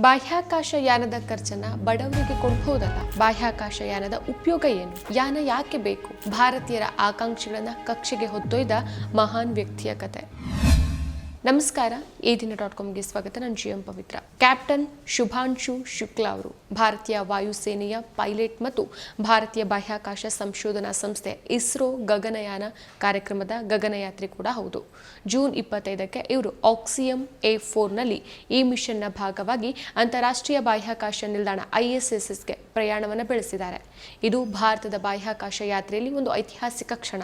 ಬಾಹ್ಯಾಕಾಶ ಯಾನದ ಖರ್ಚನ್ನ ಬಡವರಿಗೆ ಕೊಡ್ಬೋದಲ್ಲ ಬಾಹ್ಯಾಕಾಶ ಯಾನದ ಉಪಯೋಗ ಏನು? ಯಾನ ಯಾಕೆ ಬೇಕು? ಭಾರತೀಯರ ಆಕಾಂಕ್ಷೆಗಳನ್ನ ಕಕ್ಷೆಗೆ ಹೊತ್ತೊಯ್ದ ಮಹಾನ್ ವ್ಯಕ್ತಿಯ ಕತೆ. ನಮಸ್ಕಾರ. ಈ ದಿನ ಡಾಟ್ ಕಾಮ್ಗೆ ಸ್ವಾಗತ. ನಾನು G M Pavitra. Captain Shubhanshu Shukla ಅವರು, ಭಾರತೀಯ ವಾಯುಸೇನೆಯ ಪೈಲಟ್ ಮತ್ತು ಭಾರತೀಯ ಬಾಹ್ಯಾಕಾಶ ಸಂಶೋಧನಾ ಸಂಸ್ಥೆ ಇಸ್ರೋ ಗಗನಯಾನ ಕಾರ್ಯಕ್ರಮದ ಗಗನಯಾತ್ರಿ ಕೂಡ ಹೌದು. ಜೂನ್ ಇಪ್ಪತ್ತೈದಕ್ಕೆ ಇವರು ಆಕ್ಸಿಯಂ ಎ ಫೋರ್ನಲ್ಲಿ ಈ ಮಿಷನ್ನ ಭಾಗವಾಗಿ ಅಂತಾರಾಷ್ಟ್ರೀಯ ಬಾಹ್ಯಾಕಾಶ ನಿಲ್ದಾಣ ಐಎಸ್ಎಸ್ಎಸ್ಗೆ ಪ್ರಯಾಣವನ್ನು ಬೆಳೆಸಿದ್ದಾರೆ. ಇದು ಭಾರತದ ಬಾಹ್ಯಾಕಾಶ ಯಾತ್ರೆಯಲ್ಲಿ ಒಂದು ಐತಿಹಾಸಿಕ ಕ್ಷಣ.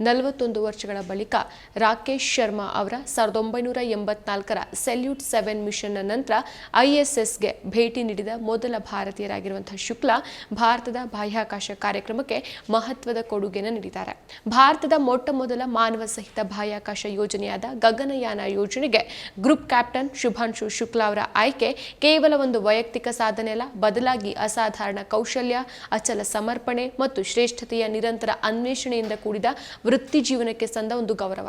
ನಲವತ್ತೊಂದು ವರ್ಷಗಳ ಬಳಿಕ ರಾಕೇಶ್ ಶರ್ಮಾ ಅವರ ಸಾವಿರದ ಒಂಬೈನೂರ ಎಂಬತ್ನಾಲ್ಕರ ಸೆಲ್ಯೂಟ್ ಸೆವೆನ್ ಮಿಷನ್ನ ನಂತರ ಐಎಸ್ಎಸ್ಗೆ ಭೇಟಿ ನೀಡಿದ ಮೊದಲ ಭಾರತೀಯರಾಗಿರುವಂತಹ ಶುಕ್ಲಾ ಭಾರತದ ಬಾಹ್ಯಾಕಾಶ ಕಾರ್ಯಕ್ರಮಕ್ಕೆ ಮಹತ್ವದ ಕೊಡುಗೆಯನ್ನು ನೀಡಿದ್ದಾರೆ. ಭಾರತದ ಮೊಟ್ಟ ಮೊದಲ ಮಾನವ ಸಹಿತ ಬಾಹ್ಯಾಕಾಶ ಯೋಜನೆಯಾದ ಗಗನಯಾನ ಯೋಜನೆಗೆ ಗ್ರೂಪ್ ಕ್ಯಾಪ್ಟನ್ ಶುಭಾಂಶು ಶುಕ್ಲಾ ಅವರ ಆಯ್ಕೆ ಕೇವಲ ಒಂದು ವೈಯಕ್ತಿಕ ಸಾಧನೆ ಅಲ್ಲ, ಬದಲಾಗಿ ಅಸಾಧಾರಣ ಕೌಶಲ್ಯ, ಅಚಲ ಸಮರ್ಪಣೆ ಮತ್ತು ಶ್ರೇಷ್ಠತೆಯ ನಿರಂತರ ಅನ್ವೇಷಣೆಯಿಂದ ಕೂಡಿದ ವೃತ್ತಿ ಜೀವನಕ್ಕೆ ಸಂದ ಒಂದು ಗೌರವ.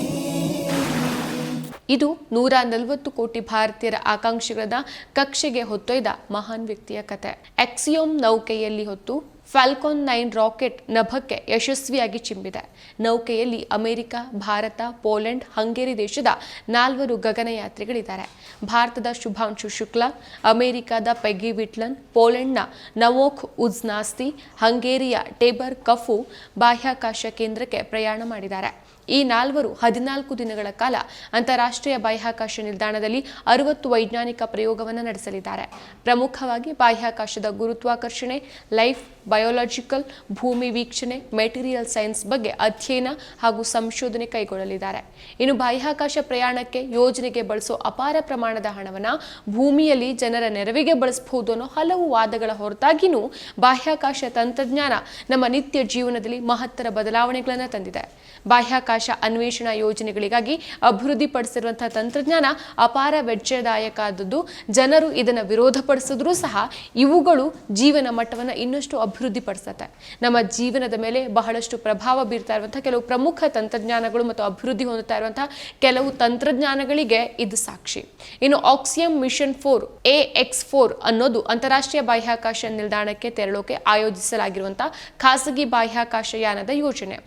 ಇದು ನೂರ ನಲವತ್ತು ಕೋಟಿ ಭಾರತೀಯರ ಆಕಾಂಕ್ಷೆಗಳನ್ನ ಕಕ್ಷೆಗೆ ಹೊತ್ತೊಯ್ದ ಮಹಾನ್ ವ್ಯಕ್ತಿಯ ಕತೆ. ಎಕ್ಸಿಯೋಮ್ ನೌಕೆಯಲ್ಲಿ ಹೊತ್ತು ಫ್ಯಾಲ್ಕಾನ್ ನೈನ್ ರಾಕೆಟ್ ನಭಕ್ಕೆ ಯಶಸ್ವಿಯಾಗಿ ಚಿಮ್ಮಿದೆ. ನೌಕೆಯಲ್ಲಿ ಅಮೆರಿಕ, ಭಾರತ, ಪೋಲೆಂಡ್, ಹಂಗೇರಿ ದೇಶದ ನಾಲ್ವರು ಗಗನಯಾತ್ರಿಗಳಿದ್ದಾರೆ. ಭಾರತದ ಶುಭಾಂಶು ಶುಕ್ಲಾ, ಅಮೆರಿಕದ ಪೆಗಿ ವಿಟ್ಲನ್, ಪೋಲೆಂಡ್ನ ನವೋಕ್ ಉಜ್ನಾಸ್ತಿ, ಹಂಗೇರಿಯ ಟೇಬರ್ ಕಫು ಬಾಹ್ಯಾಕಾಶ ಕೇಂದ್ರಕ್ಕೆ ಪ್ರಯಾಣ ಮಾಡಿದ್ದಾರೆ. ಈ ನಾಲ್ವರು ಹದಿನಾಲ್ಕು ದಿನಗಳ ಕಾಲ ಅಂತಾರಾಷ್ಟ್ರೀಯ ಬಾಹ್ಯಾಕಾಶ ನಿಲ್ದಾಣದಲ್ಲಿ ಅರವತ್ತು ವೈಜ್ಞಾನಿಕ ಪ್ರಯೋಗವನ್ನು ನಡೆಸಲಿದ್ದಾರೆ. ಪ್ರಮುಖವಾಗಿ ಬಾಹ್ಯಾಕಾಶದ ಗುರುತ್ವಾಕರ್ಷಣೆ, ಲೈಫ್, ಬಯೋಲಾಜಿಕಲ್, ಭೂಮಿ ವೀಕ್ಷಣೆ, ಮೆಟೀರಿಯಲ್ ಸೈನ್ಸ್ ಬಗ್ಗೆ ಅಧ್ಯಯನ ಹಾಗೂ ಸಂಶೋಧನೆ ಕೈಗೊಳ್ಳಲಿದ್ದಾರೆ. ಇನ್ನು ಬಾಹ್ಯಾಕಾಶ ಪ್ರಯಾಣಕ್ಕೆ ಯೋಜನೆಗೆ ಬಳಸೋ ಅಪಾರ ಪ್ರಮಾಣದ ಹಣವನ್ನು ಭೂಮಿಯಲ್ಲಿ ಜನರ ನೆರವಿಗೆ ಬಳಸಬಹುದು ಅನ್ನೋ ಹಲವು ವಾದಗಳ ಹೊರತಾಗಿಯೂ ಬಾಹ್ಯಾಕಾಶ ತಂತ್ರಜ್ಞಾನ ನಮ್ಮ ನಿತ್ಯ ಜೀವನದಲ್ಲಿ ಮಹತ್ತರ ಬದಲಾವಣೆಗಳನ್ನು ತಂದಿದೆ. ಬಾಹ್ಯಾಕಾಶ ಅನ್ವೇಷಣಾ ಯೋಜನೆಗಳಿಗಾಗಿ ಅಭಿವೃದ್ಧಿಪಡಿಸಿರುವಂತಹ ತಂತ್ರಜ್ಞಾನ ಅಪಾರ ವೆಚ್ಚದಾಯಕ ಆದದ್ದು ಜನರು ಇದನ್ನು ವಿರೋಧಪಡಿಸಿದ್ರೂ ಸಹ ಇವುಗಳು ಜೀವನ ಮಟ್ಟವನ್ನು ಇನ್ನಷ್ಟು ಅಭಿವೃದ್ಧಿಪಡಿಸುತ್ತೆ. ನಮ್ಮ ಜೀವನದ ಮೇಲೆ ಬಹಳಷ್ಟು ಪ್ರಭಾವ ಬೀರ್ತಾ ಇರುವಂತಹ ಕೆಲವು ಪ್ರಮುಖ ತಂತ್ರಜ್ಞಾನಗಳು ಮತ್ತು ಅಭಿವೃದ್ಧಿ ಹೊಂದುತ್ತಾ ಇರುವಂತಹ ಕೆಲವು ತಂತ್ರಜ್ಞಾನಗಳಿಗೆ ಇದು ಸಾಕ್ಷಿ. ಇನ್ನು Axiom mission four, A X four ಅನ್ನೋದು ಅಂತಾರಾಷ್ಟ್ರೀಯ ಬಾಹ್ಯಾಕಾಶ ನಿಲ್ದಾಣಕ್ಕೆ ತೆರಳೋಕೆ ಆಯೋಜಿಸಲಾಗಿರುವಂತಹ ಖಾಸಗಿ ಬಾಹ್ಯಾಕಾಶ ಯಾನದ ಯೋಜನೆ.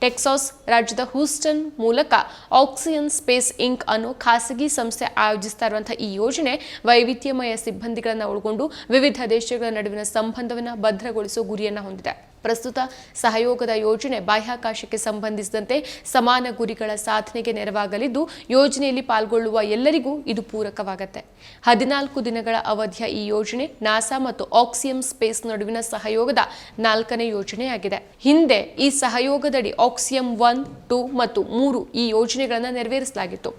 ಟೆಕ್ಸಾಸ್ ರಾಜ್ಯದ ಹೂಸ್ಟನ್ ಮೂಲಕ ಆಕ್ಸಿಜನ್ ಸ್ಪೇಸ್ ಇಂಕ್ ಅನ್ನೋ ಖಾಸಗಿ ಸಂಸ್ಥೆ ಆಯೋಜಿಸ್ತಾ ಇರುವಂತಹ ಈ ಯೋಜನೆ ವೈವಿಧ್ಯಮಯ ಸಿಬ್ಬಂದಿಗಳನ್ನು ಒಳಗೊಂಡು ವಿವಿಧ ದೇಶಗಳ ನಡುವಿನ ಸಂಬಂಧವನ್ನು ಭದ್ರಗೊಳಿಸುವ ಗುರಿಯನ್ನು ಹೊಂದಿದೆ. ಪ್ರಸ್ತುತ ಸಹಯೋಗದ ಯೋಜನೆ ಬಾಹ್ಯಾಕಾಶಕ್ಕೆ ಸಂಬಂಧಿಸಿದಂತೆ ಸಮಾನ ಗುರಿಗಳ ಸಾಧನೆಗೆ ನೆರವಾಗಲಿದ್ದು, ಯೋಜನೆಯಲ್ಲಿ ಪಾಲ್ಗೊಳ್ಳುವ ಎಲ್ಲರಿಗೂ ಇದು ಪೂರಕವಾಗುತ್ತೆ. ಹದಿನಾಲ್ಕು ದಿನಗಳ ಅವಧಿಯ ಈ ಯೋಜನೆ ನಾಸಾ ಮತ್ತು ಆಕ್ಸಿಯಂ ಸ್ಪೇಸ್ ನಡುವಿನ ಸಹಯೋಗದ ನಾಲ್ಕನೇ ಯೋಜನೆಯಾಗಿದೆ. ಹಿಂದೆ ಈ ಸಹಯೋಗದಡಿ ಆಕ್ಸಿಯಂ ಒನ್, ಟೂ ಮತ್ತು ಮೂರು ಈ ಯೋಜನೆಗಳನ್ನು ನೆರವೇರಿಸಲಾಗಿತ್ತು.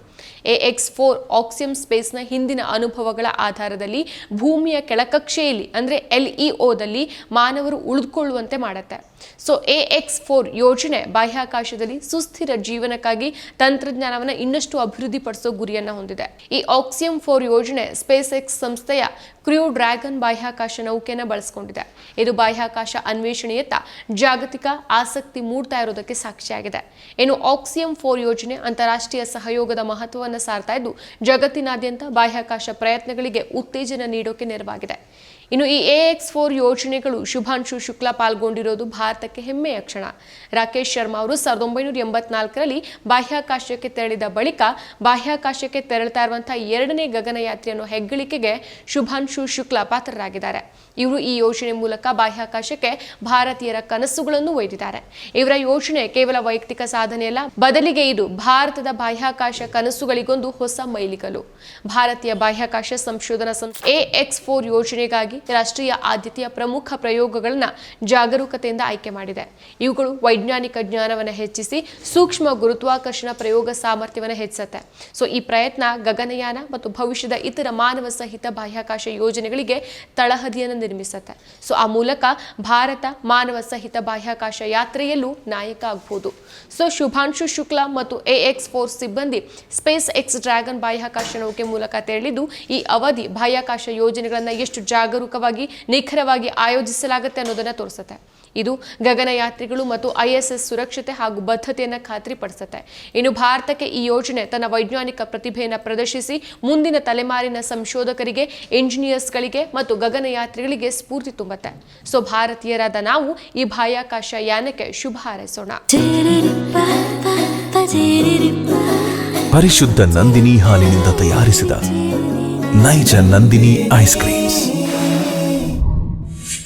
ಎ ಎಕ್ಸ್ ಫೋರ್ ಆಕ್ಸಿಯಂ ಸ್ಪೇಸ್ನ ಹಿಂದಿನ ಅನುಭವಗಳ ಆಧಾರದಲ್ಲಿ ಭೂಮಿಯ ಕೆಳಕಕ್ಷೆಯಲ್ಲಿ, ಅಂದರೆ ಎಲ್ಇಒದಲ್ಲಿ ಮಾನವರು ಉಳಿದುಕೊಳ್ಳುವಂತೆ ಮಾಡುತ್ತೆ ಸೊ ಎ ಎಕ್ಸ್ ಫೋರ್ ಯೋಜನೆ ಬಾಹ್ಯಾಕಾಶದಲ್ಲಿ ಸುಸ್ಥಿರ ಜೀವನಕ್ಕಾಗಿ ತಂತ್ರಜ್ಞಾನವನ್ನು ಇನ್ನಷ್ಟು ಅಭಿವೃದ್ಧಿಪಡಿಸೋ ಗುರಿಯನ್ನು ಹೊಂದಿದೆ. ಈ ಆಕ್ಸಿಯಂ ಫೋರ್ ಯೋಜನೆ ಸ್ಪೇಸ್ ಎಕ್ಸ್ ಸಂಸ್ಥೆಯ ಕ್ರ್ಯೂ ಡ್ರ್ಯಾಗನ್ ಬಾಹ್ಯಾಕಾಶ ನೌಕೆಯನ್ನು ಬಳಸಿಕೊಂಡಿದೆ. ಇದು ಬಾಹ್ಯಾಕಾಶ ಅನ್ವೇಷಣೆಯತ್ತ ಜಾಗತಿಕ ಆಸಕ್ತಿ ಮೂಡ್ತಾ ಇರೋದಕ್ಕೆ ಸಾಕ್ಷಿಯಾಗಿದೆ. ಇನ್ನು ಆಕ್ಸಿಯಂ ಫೋರ್ ಯೋಜನೆ ಅಂತಾರಾಷ್ಟ್ರೀಯ ಸಹಯೋಗದ ಮಹತ್ವವನ್ನು ಸಾರ್ತಾ ಇದ್ದು, ಜಗತ್ತಿನಾದ್ಯಂತ ಬಾಹ್ಯಾಕಾಶ ಪ್ರಯತ್ನಗಳಿಗೆ ಉತ್ತೇಜನ ನೀಡೋಕೆ ನೆರವಾಗಿದೆ. ಇನ್ನು ಈ ಎ ಎಕ್ಸ್ ಫೋರ್ ಯೋಜನೆಗಳು ಶುಭಾಂಶು ಶುಕ್ಲಾ ಪಾಲ್ಗೊಂಡಿರೋದು ಭಾರತಕ್ಕೆ ಹೆಮ್ಮೆಯ ಕ್ಷಣ. ರಾಕೇಶ್ ಶರ್ಮಾ ಅವರು ಸಾವಿರದ ಒಂಬೈನೂರ ಎಂಬತ್ನಾಲ್ಕರಲ್ಲಿ ಬಾಹ್ಯಾಕಾಶಕ್ಕೆ ತೆರಳಿದ ಬಳಿಕ ಬಾಹ್ಯಾಕಾಶಕ್ಕೆ ತೆರಳುತ್ತಾ ಇರುವಂತಹ ಎರಡನೇ ಗಗನಯಾತ್ರಿ ಅನ್ನೋ ಹೆಗ್ಗಳಿಕೆಗೆ ಶುಭಾಂಶು ಶುಕ್ಲಾ ಪಾತ್ರರಾಗಿದ್ದಾರೆ. ಇವರು ಈ ಯೋಜನೆ ಮೂಲಕ ಬಾಹ್ಯಾಕಾಶಕ್ಕೆ ಭಾರತೀಯರ ಕನಸುಗಳನ್ನು ಒಯ್ದಿದ್ದಾರೆ. ಇವರ ಯೋಜನೆ ಕೇವಲ ವೈಯಕ್ತಿಕ ಸಾಧನೆಯಲ್ಲ ಬದಲಿಗೆ ಇದು ಭಾರತದ ಬಾಹ್ಯಾಕಾಶ ಕನಸುಗಳಿಗೊಂದು ಹೊಸ ಮೈಲಿಗಲು ಭಾರತೀಯ ಬಾಹ್ಯಾಕಾಶ ಸಂಶೋಧನಾ ಸಂಸ್ಥೆ ಎ ಎಕ್ಸ್ ಫೋರ್ ಯೋಜನೆಗಾಗಿ ರಾಷ್ಟ್ರೀಯ ಆದ್ಯತೆಯ ಪ್ರಮುಖ ಪ್ರಯೋಗಗಳನ್ನು ಜಾಗರೂಕತೆಯಿಂದ ಆಯ್ಕೆ ಮಾಡಿದೆ. ಇವುಗಳು ವೈಜ್ಞಾನಿಕ ಜ್ಞಾನವನ್ನು ಹೆಚ್ಚಿಸಿ ಸೂಕ್ಷ್ಮ ಗುರುತ್ವಾಕರ್ಷಣ ಪ್ರಯೋಗ ಸಾಮರ್ಥ್ಯವನ್ನು ಹೆಚ್ಚಿಸುತ್ತೆ. ಸೊ ಈ ಪ್ರಯತ್ನ ಗಗನಯಾನ ಮತ್ತು ಭವಿಷ್ಯದ ಇತರ ಮಾನವ ಸಹಿತ ಬಾಹ್ಯಾಕಾಶ ಯೋಜನೆಗಳಿಗೆ ತಳಹದಿಯನ್ನು ನಿರ್ಮಿಸುತ್ತೆ. ಸೊ ಆ ಮೂಲಕ ಭಾರತ ಮಾನವ ಸಹಿತ ಬಾಹ್ಯಾಕಾಶ ಯಾತ್ರೆಯಲ್ಲೂ ನಾಯಕ ಆಗಬಹುದು ಸೊ ಶುಭಾಂಶು ಶುಕ್ಲಾ ಮತ್ತು ಎ ಎಕ್ಸ್ ಫೋರ್ ಸಿಬ್ಬಂದಿ ಸ್ಪೇಸ್ ಎಕ್ಸ್ ಡ್ರ್ಯಾಗನ್ ಬಾಹ್ಯಾಕಾಶ ನೌಕೆ ಮೂಲಕ ತೆರಳಿದ್ದು, ಈ ಅವಧಿ ಬಾಹ್ಯಾಕಾಶ ಯೋಜನೆಗಳನ್ನು ಎಷ್ಟು ಜಾಗರೂಕವಾಗಿ ನಿಖರವಾಗಿ ಆಯೋಜಿಸಲಾಗುತ್ತೆ ಅನ್ನೋದನ್ನ ತೋರಿಸುತ್ತೆ. ಇದು ಗಗನಯಾತ್ರಿಗಳು ಮತ್ತು ಐಎಸ್ಎಸ್ ಸುರಕ್ಷತೆ ಹಾಗೂ ಬದ್ಧತೆಯನ್ನು ಖಾತ್ರಿಪಡಿಸುತ್ತೆ. ಇನ್ನು ಭಾರತಕ್ಕೆ ಈ ಯೋಜನೆ ತನ್ನ ವೈಜ್ಞಾನಿಕ ಪ್ರತಿಭೆಯನ್ನು ಪ್ರದರ್ಶಿಸಿ ಮುಂದಿನ ತಲೆಮಾರಿನ ಸಂಶೋಧಕರಿಗೆ ಇಂಜಿನಿಯರ್ಸ್ಗಳಿಗೆ ಮತ್ತು ಗಗನಯಾತ್ರಿಗಳಿಗೆ ಸ್ಫೂರ್ತಿ ತುಂಬುತ್ತೆ. ಸೊ ಭಾರತೀಯರಾದ ನಾವು ಈ ಬಾಹ್ಯಾಕಾಶ ಯಾನಕ್ಕೆ ಶುಭ ಹಾರೈಸೋಣ. ಪರಿಶುದ್ಧ ನಂದಿನಿ ಹಾಲಿನಿಂದ ತಯಾರಿಸಿದ ನೈಜ ನಂದಿನಿ ಐಸ್ ಕ್ರೀಮ್ಸ್.